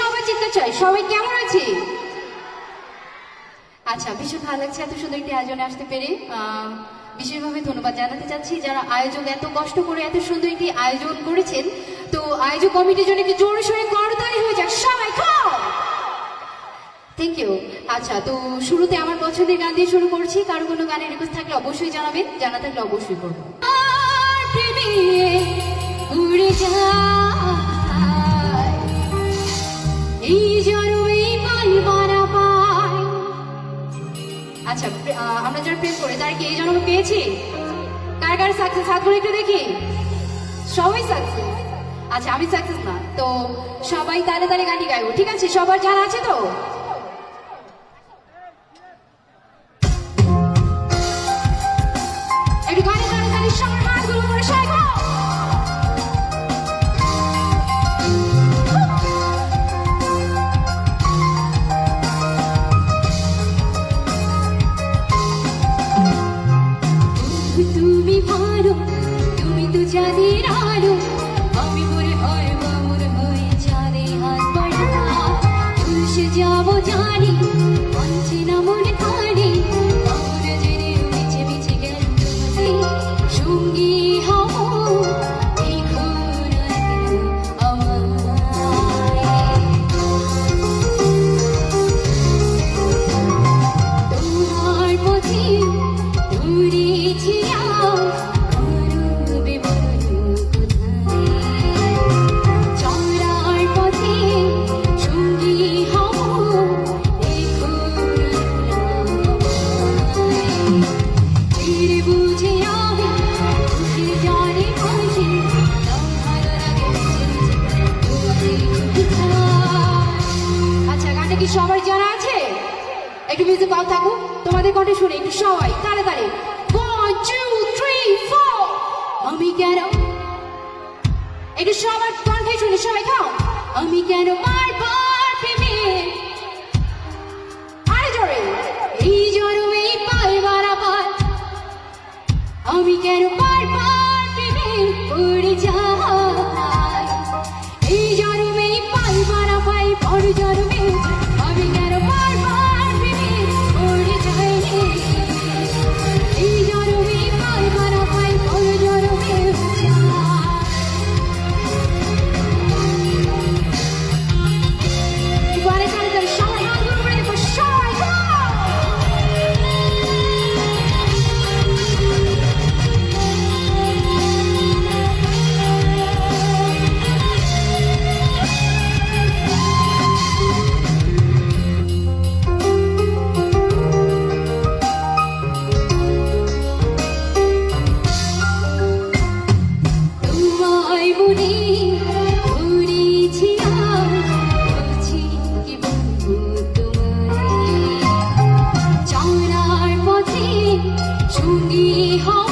সবাই চিনতে চাই। সবাই কেমন আছে? আচ্ছা ভীষণ ভালো লাগছে এত সুন্দর একটি আয়োজনে আসতে পেরে। বিশেষভাবে ধন্যবাদ জানাতে চাচ্ছি যারা আয়োজক এত কষ্ট করে এত সুন্দর একটি আয়োজন করেছেন। তো আয়োজক কমিটির জন্য একটি জোরে সোরে করতালি হয়ে যাক। সবাই খাও! থ্যাংক ইউ আচ্ছা তো শুরুতে আমার পছন্দের গান দিয়ে শুরু করছি। কারও কোনো গানের রিকোয়েস্ট থাকলে অবশ্যই জানাবেন। জানা থাকলে অবশ্যই করব। উড়ে যায় আচ্ছা আমরা যারা প্রেম করে, তারা কি এই জন্ম পেয়েছি? কার কার সাকসেস হাত করে একটু দেখি। সবাই সাকসেস আচ্ছা আমি সাকসেস না, তো সবাই তালে তালে গানটি গাইবো, ঠিক আছে? সবার জানা আছে তো? Yadira কি সবার জানা আছে একটু মিউজিক পাও থাকো তোমাদের কণ্ঠে শুনে একটু সবাই তালে তালে আমি কেন একটু সবার কণ্ঠে শুনে সবাই খাও আমি কেন বারবার 以后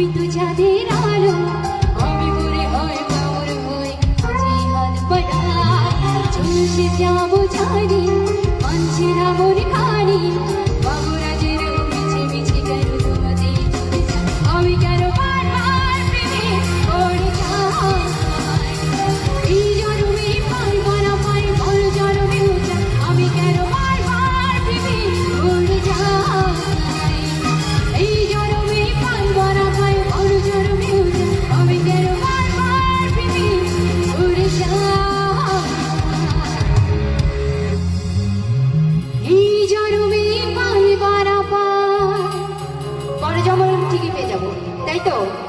তুমি তো যাদের আলো, আমি মরে হয় পাওয়ার হয়ে আজি হাত পাড়া চলছে যাব জানি, মানছে না মনে খানি। go.